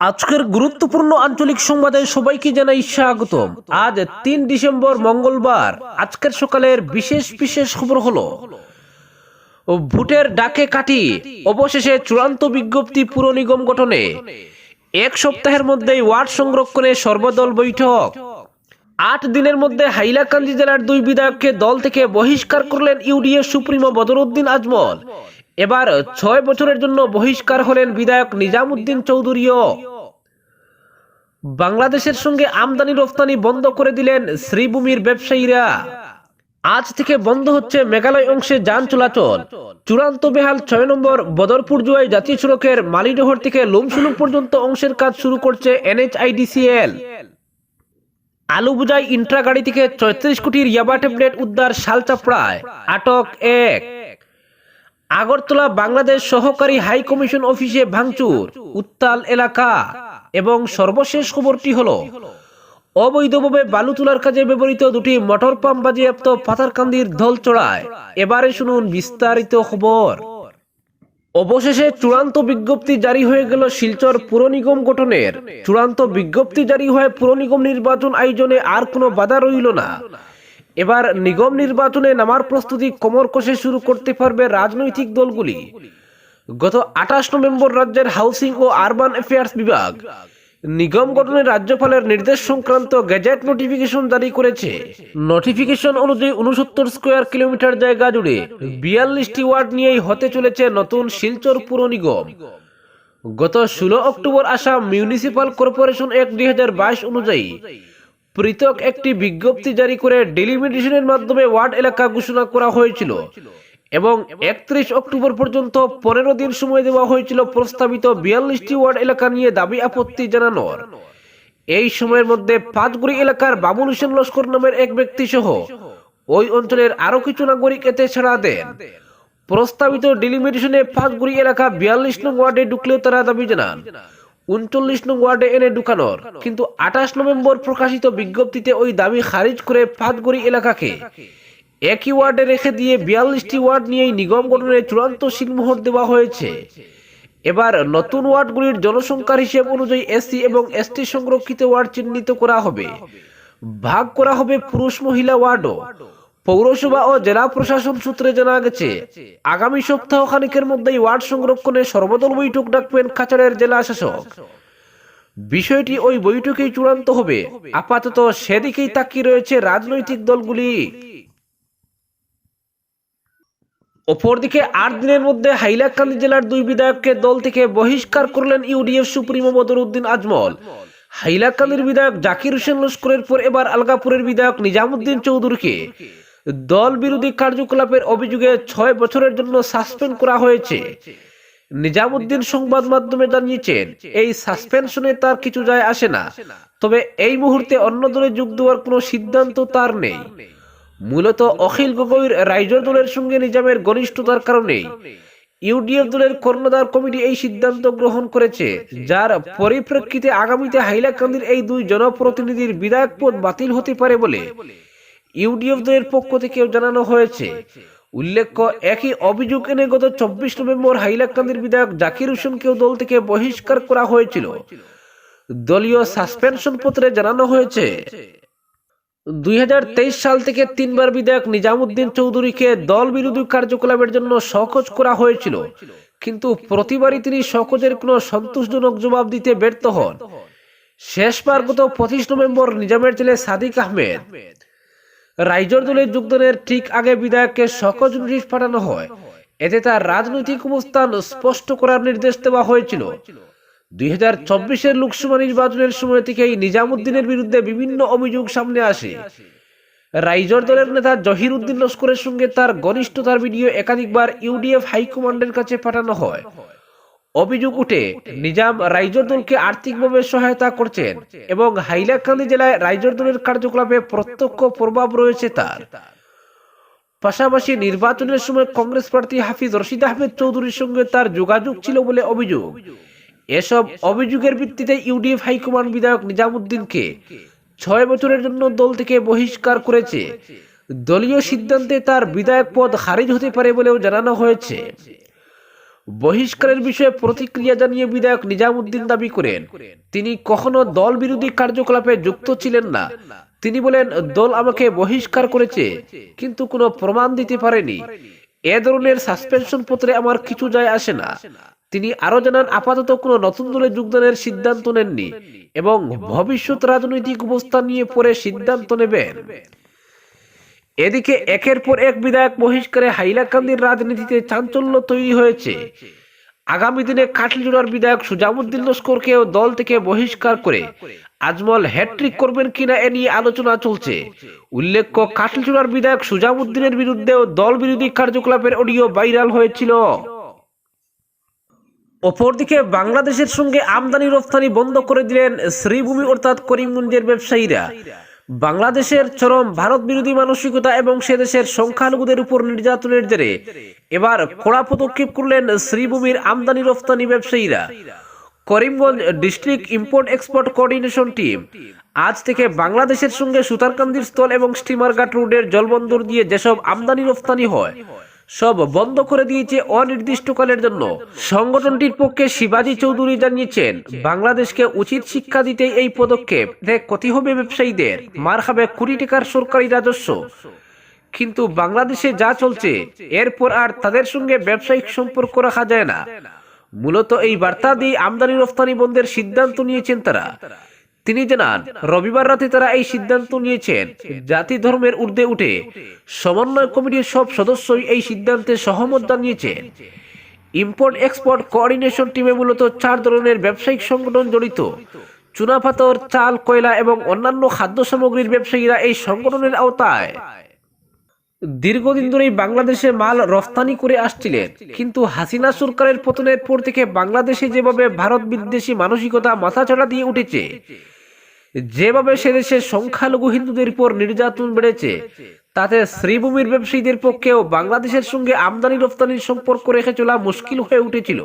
আজকের গুরুত্বপূর্ণ আঞ্চলিক সংবাদে সবাইকে জানাই স্বাগতম। আজ তিন ডিসেম্বর মঙ্গলবার, আজকের সকালের বিশেষ বিশেষ খবর হলো, ভোটের ডাকে কাটি, অবশেষে চূড়ান্ত বিজ্ঞপ্তি পুর নিগম গঠনে। এক সপ্তাহের মধ্যেই ওয়ার্ড সংরক্ষণে সর্বদল বৈঠক। আট দিনের মধ্যে হাইলাকান্দি জেলার দুই বিধায়ককে দল থেকে বহিষ্কার করলেন ইউডিএফ সুপ্রিমো বদরুদ্দিন আজমল। এবার ছয় বছরের জন্য বহিষ্কার হলেন বিধায়ক নিজামুদ্দিন চৌধুরীও। বাংলাদেশের সঙ্গে আমদানি রফতানি বন্ধ করে দিলেন শ্রীভূমির ব্যবসায়ীরা। আজ থেকে বন্ধ হচ্ছে মেঘালয় অংশে যান চলাচল। চূড়ান্ত বেহাল ছয় নম্বর বদরপুর জুয়াই জাতীয় সড়কের মালিডহর থেকে লুমসুলুম পর্যন্ত অংশের কাজ শুরু করছে এনএচআইডিসিএল আলু বুঝাই ইন্ট্রা গাড়ি থেকে চৌত্রিশ কোটির ইয়াবা ট্যাবলেট উদ্ধার শালচাপড়ায় আটক এক। আগরতলা বাংলাদেশ সহকারী হাই কমিশন অফিসে ভাঙচুর, উত্তাল এলাকা এবং সর্বশেষ খবরটি হলো, অবৈধভাবে বালু তোলার কাজে ব্যবহৃত দুটি মোটর পাম্প বাজেয়াপ্ত পাথারকান্দির ধল চড়ায়। এবারে শুনুন বিস্তারিত খবর। অবশেষে চূড়ান্ত বিজ্ঞপ্তি জারি হয়ে গেল শিলচর পুর নিগম গঠনের। চূড়ান্ত বিজ্ঞপ্তি জারি হয়ে পুর নিগম নির্বাচন আয়োজনে আর কোনো বাধা রইল না। এবার নিগম নির্বাচনে নামার প্রস্তুতি কোমর কষে শুরু করতে পারবে রাজনৈতিক দলগুলি। গত আঠাশ নভেম্বর রাজ্যের হাউসিং ও আরবান অ্যাফেয়ার্স বিভাগ নিগম গঠনের রাজ্যপালের নির্দেশ সংক্রান্ত গেজেট নোটিফিকেশন জারি করেছে। নোটিফিকেশন অনুযায়ী উনসত্তর স্কোয়ার কিলোমিটার জায়গা জুড়ে বিয়াল্লিশটি ওয়ার্ড নিয়েই হতে চলেছে নতুন শিলচর পুর নিগম। গত ষোলো October Assam municipal corporation act দুই অনুযায়ী পৃথক একটি বিজ্ঞপ্তি জারি করে ডেলিমিটেশনের মাধ্যমে ওয়ার্ড এলাকা ঘোষণা করা হয়েছিল এবং একত্রিশ অক্টোবর পর্যন্ত পনেরো দিন সময় দেওয়া হয়েছিল প্রস্তাবিত বিয়াল্লিশটি ওয়ার্ড এলাকা নিয়ে দাবি আপত্তি জানানোর। এই সময়ের মধ্যে পাঁচগুড়ি এলাকার বাবুল হোসেন লস্কর নামের এক ব্যক্তি সহ ওই অঞ্চলের আরও কিছু নাগরিক এতে ছাড়া দেন। প্রস্তাবিত ডিলিমিটেশনে পাঁচগুড়ি এলাকা বিয়াল্লিশ নং ওয়ার্ডে ঢুকলেও তারা দাবি জানান উনচল্লিশ নং ওয়ার্ডে এনে ঢুকানোর। কিন্তু আঠাশ নভেম্বর প্রকাশিত বিজ্ঞপ্তিতে ওই দাবি খারিজ করে পাঁচগুড়ি এলাকাকে। একই ওয়ার্ডে রেখে দিয়ে বিয়াল্লিশটি ওয়ার্ড নিয়েই নিগম গঠনের চূড়ান্ত সিলমোহর দেওয়া হয়েছে। এবার নতুন ওয়ার্ডগুলির জনসংখ্যার হিসেব অনুযায়ী এসসি এবং এসটি সংরক্ষিত ওয়ার্ড চিহ্নিত করা হবে। ভাগ করা হবে পুরুষ মহিলা ওয়ার্ডও। পৌরসভা ও জেলা প্রশাসন সূত্রে জানা গেছে, আগামী সপ্তাহ খানিকের মধ্যেই ওয়ার্ড সংরক্ষণে সর্বদল বৈঠক ডাকবেন কাছাড়ের জেলা শাসক। বিষয়টি ওই বৈঠকেই চূড়ান্ত হবে। আপাতত সেদিকেই তাকিয়ে রয়েছে রাজনৈতিক দলগুলি। অপরদিকে আট দিনের মধ্যে হাইলাকান্দি জেলার দুই বিধায়ককে দল থেকে বহিষ্কার করলেন ইউডিএফ সুপ্রিমো বদরুদ্দিন আজমল। হাইলাকান্দির বিধায়ক জাকির হোসেন লস্করের পর এবার আলগাপুরের বিধায়ক নিজামুদ্দিন চৌধুরীকে। দল বিরোধী কার্যকলাপের অভিযোগে ছয় বছরের জন্য সাসপেন্ড করা হয়েছে। নিজামুদ্দিন সংবাদ মাধ্যমে জানিয়েছেন, এই সাসপেনশনে তার কিছু যায় আসে না। তবে এই মুহূর্তে অন্য দলে যোগ দেওয়ার কোনো সিদ্ধান্ত তার নেই। মূলত অখিল গগৈর রাইজর দলের সঙ্গে নিজামের ঘনিষ্ঠতার কারণে ইউডিএফ দলের কর্ণধার কমিটি এই সিদ্ধান্ত গ্রহণ করেছে, যার পরিপ্রেক্ষিতে আগামীতে হাইলাকান্দির এই দুই জনপ্রতিনিধির বিধায়ক পদ বাতিল হতে পারে বলে ইউডিএফ দলের পক্ষ থেকেও জানানো হয়েছে। উল্লেখ্য, একই অভিযোগ এনে গত চব্বিশ নভেম্বর হাইলাকান্দির বিধায়ক জাকির হোসেনকেও দল থেকে বহিষ্কার করা হয়েছিল। দলীয় সাসপেনশন পত্রে জানানো হয়েছে, দুই হাজার তেইশ সাল থেকে তিনবার বিধায়ক নিজামুদ্দিন চৌধুরীকে দল বিরোধী কার্যকলাপের জন্য সকজ করা হয়েছিল, কিন্তু প্রতিবারই তিনি সকজের কোনো সন্তোষজনক জবাব দিতে ব্যর্থ হন। শেষবার গত পঁচিশ নভেম্বর নিজামের ছেলে সাদিক আহমেদ রাইজর দলের যোগদানের ঠিক আগে বিধায়ককে সকজ নোটিশ পাঠানো হয়। এতে তার রাজনৈতিক অবস্থান স্পষ্ট করার নির্দেশ দেওয়া হয়েছিল। দুই হাজার চব্বিশের লোকসভা নির্বাচনের সময় থেকেই নিজামুদ্দিনের বিরুদ্ধে বিভিন্ন অভিযোগ সামনে আসে। রাইজর দলের নেতা জহির উদ্দিন লস্করের সঙ্গে তার ঘনিষ্ঠতার ভিডিও একাধিকবার ইউডিএফ হাইকমান্ডের কাছে পাঠানো হয়। অভিযোগ উঠে নিজাম রাইজর দলকে আর্থিকভাবে সহায়তা করছেন এবং হাইলাকান্দি জেলায় রাইজর দলের কার্যকলাপে প্রত্যক্ষ প্রভাব রয়েছে তার। পাশাপাশি নির্বাচনের সময় কংগ্রেস প্রার্থী হাফিজ রশিদ আহমেদ চৌধুরীর সঙ্গে তার যোগাযোগ ছিল বলে অভিযোগ। এসব অভিযোগের ভিত্তিতে ইউডিএফ হাইকমান্ড বিধায়ক নিজামুদ্দিনকে ছয় বছরের জন্য দল থেকে বহিষ্কার করেছে। দলীয় সিদ্ধান্তে তার বিধায়ক পদ খারিজ হতে পারে বলেও জানানো হয়েছে। বহিষ্কারের বিষয়ে প্রতিক্রিয়া জানিয়ে বিধায়ক নিজামুদ্দিন দাবি করেন। তিনি কখনো দল বিরোধী কার্যকলাপে যুক্ত ছিলেন না। তিনি বলেন, দল আমাকে বহিষ্কার করেছে, কিন্তু কোনো প্রমাণ দিতে পারেনি। এ ধরনের সাসপেনশন পত্রে আমার কিছু যায় আসে না। তিনি আরও জানান, আপাতত কোনো নতুন দলে যোগদানের সিদ্ধান্ত নেননি এবং ভবিষ্যৎ রাজনৈতিক অবস্থা নিয়ে পরে সিদ্ধান্ত নেবেন। এদিকে একের পর এক বিধায়ক বহিষ্কারে হাইলাকান্দির রাজনীতিতে চাঞ্চল্য তৈরি হয়েছে। আগামী দিনে কাটলিজোড়ার বিধায়ক সুজামুদ্দিন লস্করকেও দল থেকে বহিষ্কার করে আজমল হ্যাট্রিক করবেন কিনা এ নিয়ে আলোচনা চলছে। উল্লেখ্য, কাটলিজোড়ার বিধায়ক সুজামুদ্দিনের বিরুদ্ধেও দল বিরোধী কার্যকলাপের অডিও ভাইরাল হয়েছিল। অপরদিকে বাংলাদেশের সঙ্গে আমদানি রপ্তানি বন্ধ করে দিলেন শ্রীভূমি অর্থাৎ করিমগঞ্জের ব্যবসায়ীরা। বাংলাদেশের চরম ভারত বিরোধী মানসিকতা এবং সে দেশের সংখ্যালঘুদের উপর নির্যাতনের জেরে এবার কড়া পদক্ষেপ করলেন শ্রীভূমির আমদানি রফতানি ব্যবসায়ীরা। Karimganj district import export coordination team আজ থেকে বাংলাদেশের সঙ্গে সুতারকান্দির স্থল এবং স্টিমারঘাট রোডের জলবন্দর দিয়ে যেসব আমদানি রফতানি হয় সব বন্ধ করে দিয়েছে অনির্দিষ্টকালের জন্য। সংগঠনটির পক্ষে শিবাজি চৌধুরী জানিয়েছেন, বাংলাদেশকে উচিত শিক্ষা দিতে এই পদক্ষেপ ক্ষতি হবে ব্যবসায়ীদের, মার খাবে কোটি টাকার সরকারি রাজস্ব। কিন্তু বাংলাদেশে যা চলছে, এরপর আর তাদের সঙ্গে ব্যবসায়িক সম্পর্ক রাখা যায় না। মূলত এই বার্তা দিয়ে আমদানি রফতানি বন্ধের সিদ্ধান্ত নিয়েছেন তারা। তিনি জানান রবিবার রাতে তারা এই সিদ্ধান্ত নিয়েছেন জাতি ধর্মের ঊর্ধ্বে উঠে। সমন্বয় কমিটির সব সদস্যই এই সিদ্ধান্তে সহমত জানিয়েছেন। ইম্পোর্ট এক্সপোর্ট কোঅর্ডিনেশন টিমে মূলত চার ধরনের ব্যবসায়িক সংগঠন জড়িত। চুনাপাথর চাল, কয়লা এবং অন্যান্য খাদ্য সামগ্রীর ব্যবসায়ীরা এই সংগঠনের আওতায়। দীর্ঘদিন ধরেই বাংলাদেশে মাল রফতানি করে আসছিলেন, কিন্তু হাসিনা সরকারের পতনের পর থেকে বাংলাদেশে যেভাবে ভারত বিদ্বেষী মানসিকতা মাথাচাড়া দিয়ে উঠেছে যেভাবে সে দেশের সংখ্যালঘু হিন্দুদের উপর নির্যাতন বেড়েছে, তাতে শ্রীভূমির ব্যবসায়ীদের পক্ষেও বাংলাদেশের সঙ্গে আমদানি রফতানির সম্পর্ক রেখে চলা মুশকিল হয়ে উঠেছিল।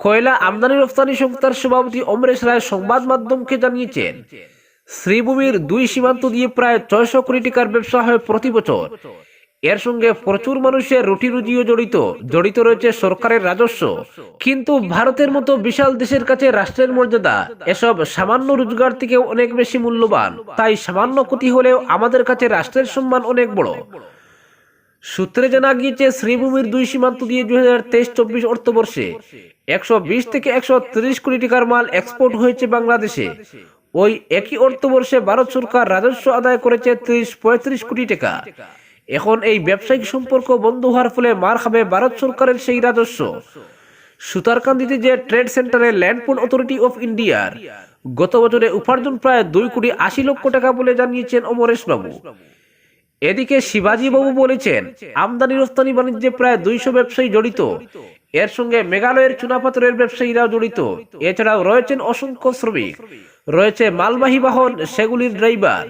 কয়লা আমদানি রফতানি সংস্থার সভাপতি অমরেশ রায় সংবাদ মাধ্যমকে জানিয়েছেন, শ্রীভূমির দুই সীমান্ত দিয়ে প্রায় ছয়শো কোটি টাকার ব্যবসা হয় প্রতি বছর। এর সঙ্গে প্রচুর মানুষের রুটি রুজিও জড়িত। জড়িত রয়েছে সরকারের রাজস্ব। কিন্তু ভারতের মতো বিশাল দেশের কাছে রাষ্ট্রের মর্যাদা, এসব সামান্য রোজগার থেকে অনেক বেশি মূল্যবান। তাই সামান্য ক্ষতি হলেও আমাদের কাছে রাষ্ট্রের সম্মান অনেক বড়। সূত্রে জানা গিয়েছে, শ্রীভূমির দুই সীমান্ত দিয়ে দুই হাজার তেইশ চব্বিশ অর্থবর্ষে একশো বিশ থেকে একশো তিরিশ কোটি টাকার মাল এক্সপোর্ট হয়েছে বাংলাদেশে। ওই একই অর্থবর্ষে ভারত সরকার রাজস্ব আদায় করেছে ত্রিশ পঁয়ত্রিশ কোটি টাকা। এখন এই ব্যবসায়িক সম্পর্ক বন্ধ হওয়ার ফলে মার খাবে ভারত সরকারের সেই রাজস্ব। সুতারকান্দিতে যে ট্রেড সেন্টারে ল্যান্ড পুল অথরিটি অফ ইন্ডিয়ার, গত বছরে উপার্জন প্রায় দুই কোটি আশি লক্ষ টাকা বলে জানিয়েছেন অমরেশ বাবু। এদিকে শিবাজি বাবু বলেছেন, আমদানি রফতানি বাণিজ্যে প্রায় দুইশো ব্যবসায়ী জড়িত। এর সঙ্গে মেঘালয়ের চুনাপাথরের ব্যবসায়ীরাও জড়িত। এছাড়াও রয়েছেন অসংখ্য শ্রমিক। রয়েছে মালবাহী বাহন, সেগুলির ড্রাইভার।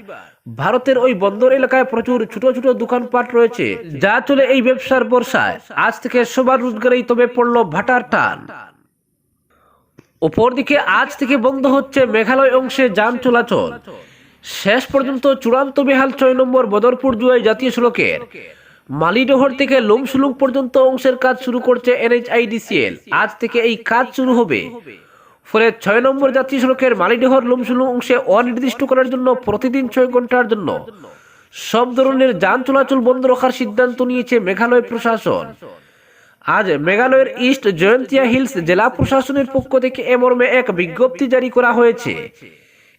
ভারতের ওই বন্দর এলাকায় প্রচুর ছোট ছোট দোকানপাট রয়েছে, যা চলে এই ব্যবসার বর্ষায়। আজ থেকে সবার রোজগারেই তবে পড়ল ভাটার টান। অপরদিকে আজ থেকে বন্ধ হচ্ছে মেঘালয় অংশে যান চলাচল। শেষ পর্যন্ত চূড়ান্ত বেহাল ছয় নম্বর বদরপুর জুয়াই জাতীয় সড়কের। মালিডহর থেকে লোমসুলুং পর্যন্ত অংশের কাজ শুরু করছে এনএইচআইডিসিএল। আজ থেকে এই কাজ শুরু হবে। ফলে ছয় নম্বর জাতীয় সড়কের মালিডহর লোমসুলুং অংশে অনির্দিষ্ট করার জন্য প্রতিদিন ছয় ঘণ্টার জন্য। সব ধরনের যান চলাচল বন্ধ রাখার সিদ্ধান্ত নিয়েছে মেঘালয় প্রশাসন। আজ মেঘালয়ের ইস্ট জয়ন্তিয়া হিলস জেলা প্রশাসনের পক্ষ থেকে এ মর্মে এক বিজ্ঞপ্তি জারি করা হয়েছে।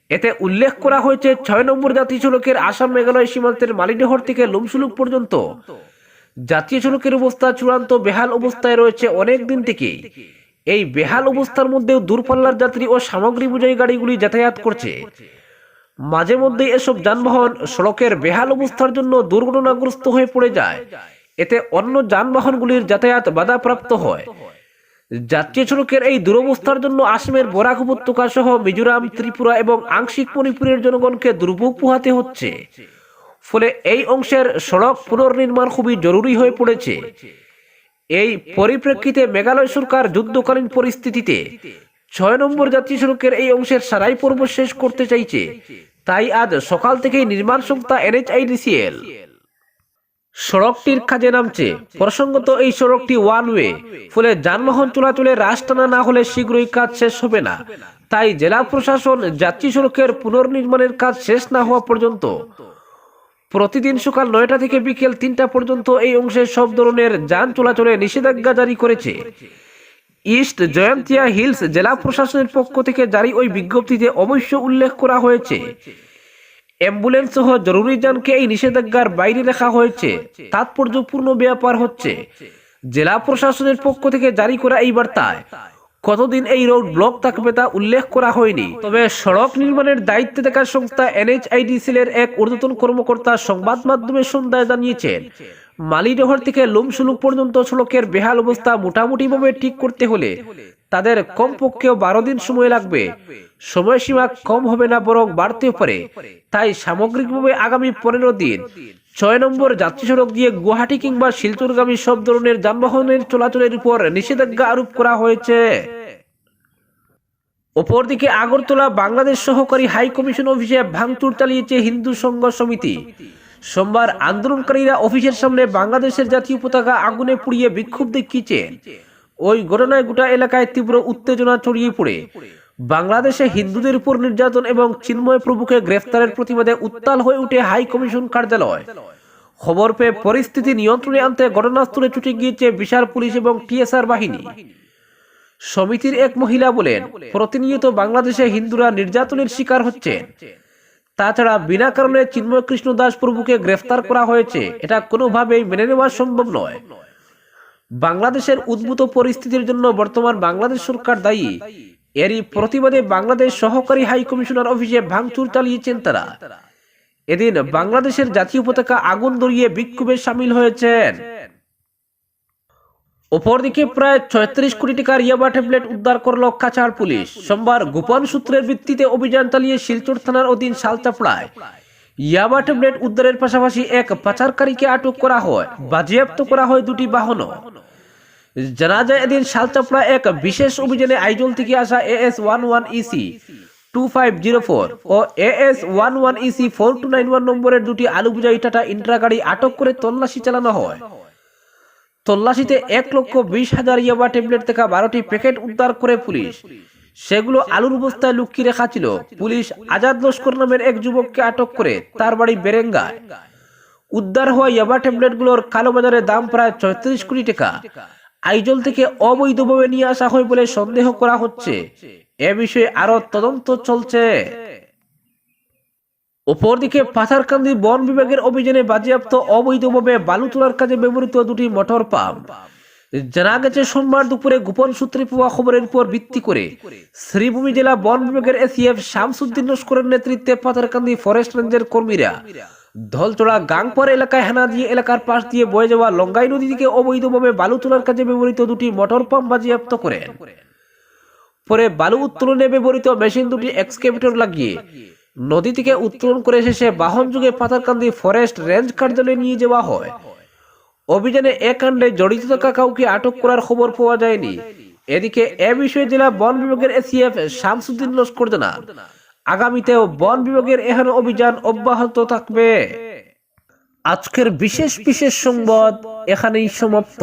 এতে উল্লেখ করা হয়েছে, ছয় নম্বর জাতীয় সড়কের আসাম মেঘালয় সীমান্তের মালিডহর থেকে লুমসুলুক পর্যন্ত। জাতীয় সড়কের অবস্থা চূড়ান্ত বেহাল অবস্থায় রয়েছে অনেক দিন থেকেই। এই বেহাল অবস্থার মধ্যেও দূরপাল্লার যাত্রী ও সামগ্রী বোঝাই গাড়িগুলি যাতায়াত করছে। মাঝে মধ্যে এসব যানবাহন সড়কের বেহাল অবস্থার জন্য দুর্ঘটনাগ্রস্ত হয়ে পড়ে যায়। এতে অন্য যানবাহনগুলির যাতায়াত বাধাপ্রাপ্ত হয়। জাতীয় সড়কের এই দুরবস্থার জন্য আসামের বরাক উপত্যকা সহ মিজোরাম, ত্রিপুরা এবং আংশিক মণিপুরের জনগণকে দুর্ভোগ পোহাতে হচ্ছে। ফলে এই অংশের সড়ক পুনর্নির্মাণ খুবই জরুরি হয়ে পড়েছে। এই পরিপ্রেক্ষিতে মেঘালয় সরকার যুদ্ধকালীন পরিস্থিতিতে ছয় নম্বর জাতীয় সড়কের এই অংশের সারাই পর্ব শেষ করতে চাইছে। তাই আজ সকাল থেকেই নির্মাণ সংস্থা এনএইচআইডিসিএল। সড়কটির কাজে নামছে। প্রসঙ্গত এই সড়কটি ওয়ান ওয়ে ফলে যানবাহন চলাচলে রাশ টানা না হলে শীঘ্রই কাজ শেষ হবে না। তাই জেলা প্রশাসন যাত্রী সড়কের পুনর্নির্মাণের কাজ শেষ না হওয়া পর্যন্ত প্রতিদিন সকাল নয়টা থেকে বিকেল তিনটা পর্যন্ত এই অংশে সব ধরনের যান চলাচলে নিষেধাজ্ঞা জারি করেছে। ইস্ট জয়ন্তিয়া হিলস জেলা প্রশাসনের পক্ষ থেকে জারি ওই বিজ্ঞপ্তিতে অবশ্য উল্লেখ করা হয়েছে। অ্যাম্বুলেন্স সহ জরুরি যানকে এই নিষেধাজ্ঞার বাইরে রাখা হয়েছে। তাৎপর্যপূর্ণ ব্যাপার হচ্ছে, জেলা প্রশাসনের পক্ষ থেকে জারি করা এই বার্তায় কতদিন এই রোড ব্লক থাকবে তা উল্লেখ করা হয়নি। তবে সড়ক নির্মাণের দায়িত্বে থাকা সংস্থা এনএইচআইডিসিল এর এক ঊর্ধ্বতন কর্মকর্তা সংবাদ মাধ্যমে সন্ধ্যায় জানিয়েছেন, মালিডহর থেকে লুমসুলুক পর্যন্ত সড়কের বেহাল অবস্থা মোটামুটিভাবে ঠিক করতে হলে তাদের কমপক্ষেও বারো দিন সময় লাগবে। সময়সীমা কম হবে না বরং বাড়তেও পারে। তাই সামগ্রিকভাবে আগামী পনেরো দিন ছয় নম্বর যাত্রী সড়ক দিয়ে গুয়াহাটি কিংবা শিলচরগামী সব ধরনের যানবাহনের চলাচলের উপর নিষেধাজ্ঞা আরোপ করা হয়েছে। অপরদিকে আগরতলা বাংলাদেশ সহকারী হাই কমিশন অফিসে ভাঙচুর চালিয়েছে হিন্দু সংঘ সমিতি। সোমবার আন্দোলনকারীরা অফিসের সামনে বাংলাদেশের জাতীয় পতাকা আগুনে পুড়িয়ে বিক্ষোভ দেখিয়েছেন ওই ঘটনায় গোটা এলাকায় তীব্র উত্তেজনা ছড়িয়ে পড়ে। বাংলাদেশে হিন্দুদের উপর নির্যাতন এবং চিন্ময় প্রভুকে গ্রেফতারের প্রতিবাদে উত্তাল হয়ে উঠে হাই কমিশন কার্যালয়। খবর পেয়ে পরিস্থিতি নিয়ন্ত্রণে আনতে ঘটনাস্থলে ছুটে গিয়েছে বিশাল পুলিশ এবং টিএসআর বাহিনী। সমিতির এক মহিলা বলেন, প্রতিনিয়ত বাংলাদেশে হিন্দুরা নির্যাতনের শিকার হচ্ছেন তাছাড়া বিনা কারণে চিন্ময় কৃষ্ণ দাস প্রভুকে গ্রেফতার করা হয়েছে। এটা কোনোভাবেই মেনে নেওয়া সম্ভব নয়। বাংলাদেশের উদ্ভূত পরিস্থিতির জন্য বর্তমান বাংলাদেশ সরকার দায়ী। এরই প্রতিবাদে বাংলাদেশ সহকারী হাই কমিশনার অফিসে ভাঙচুর চালিয়েছেন তারা। এদিন বাংলাদেশের জাতীয় পতাকা আগুন ধরিয়ে বিক্ষোভে সামিল হয়েছেন। অপরদিকে প্রায় ছয়ত্রিশ কোটি টাকার ইয়াবা ট্যাবলেট উদ্ধার করল কাছাড় পুলিশ। সোমবার গোপন সূত্রের ভিত্তিতে অভিযান চালিয়ে শিলচর থানার অধীন শালচাপড়ায় ইয়াবা ট্যাবলেট উদ্ধারের পাশাপাশি এক পাচারকারীকে আটক করা হয়, বাজেয়াপ্ত করা হয় দুটি বাহনও। জানা যায় এদিন শালচাপড়া এক বিশেষ অভিযানে আইজল থেকে আসা AS one one EC two five zero four ও AS one one EC four two nine one নম্বরের দুটি আলু বুঝাই টাটা ইন্ট্রা গাড়ি আটক করে তল্লাশি চালানো হয়। তল্লাশিতে এক লক্ষ বিশ হাজার ইয়াবা ট্যাবলেট থেকে বারোটি প্যাকেট উদ্ধার করে পুলিশ। সেগুলো আলুর বস্তায় লুকিয়ে রাখা ছিল। পুলিশ আজাদ লস্কর নামের এক যুবককে আটক করে তার বাড়ি বেরেঙ্গায়। উদ্ধার হওয়া ইয়াবা ট্যাবলেটগুলোর কালোবাজারে দাম প্রায় ছয়ত্রিশ কোটি টাকা। আইজল থেকে অবৈধভাবে নিয়ে আসা হয় বলে সন্দেহ করা হচ্ছে। এ বিষয়ে আরও তদন্ত চলছে। অপরদিকে পাথারকান্দি বন বিভাগের অভিযানে বাজেয়াপ্ত অবৈধভাবে বালু তোলার কাজে ব্যবহৃত দুটি মোটর পাম্প। জানা গেছে, সোমবার দুপুরে গোপন সূত্রে পাওয়া খবরের উপর ভিত্তি করে শ্রীভূমি জেলা বন বিভাগের এসিএফ শামসুদ্দিন লস্করের নেতৃত্বে পাথারকান্দি ফরেস্ট রেঞ্জের কর্মীরা ধলচড়া গাংপার এলাকায় হানা দিয়ে এলাকার পাশ দিয়ে বয়ে যাওয়া লঙ্গাই নদী থেকে অবৈধভাবে বালু তোলার কাজে ব্যবহৃত দুটি মোটর পাম্প বাজেয়াপ্ত করেন পরে বালু উত্তোলনে ব্যবহৃত মেশিন দুটি এক্সকেভেটর লাগিয়ে নদী থেকে উত্তোলন করে শেষে বাহন যুগে পাতারকান্দি ফরেস্ট রেঞ্জ কার্যালয়ে নিয়ে যাওয়া হয়। অভিযানে এ কাণ্ডে জড়িত থাকা কাউকে আটক করার খবর পাওয়া যায়নি। এদিকে এ বিষয়ে জেলা বন বিভাগের এসিএফ শামসুদ্দিন লস্কর জানান আগামীতেও বন বিভাগের এখানে অভিযান অব্যাহত থাকবে। আজকের বিশেষ বিশেষ সংবাদ এখানেই সমাপ্ত।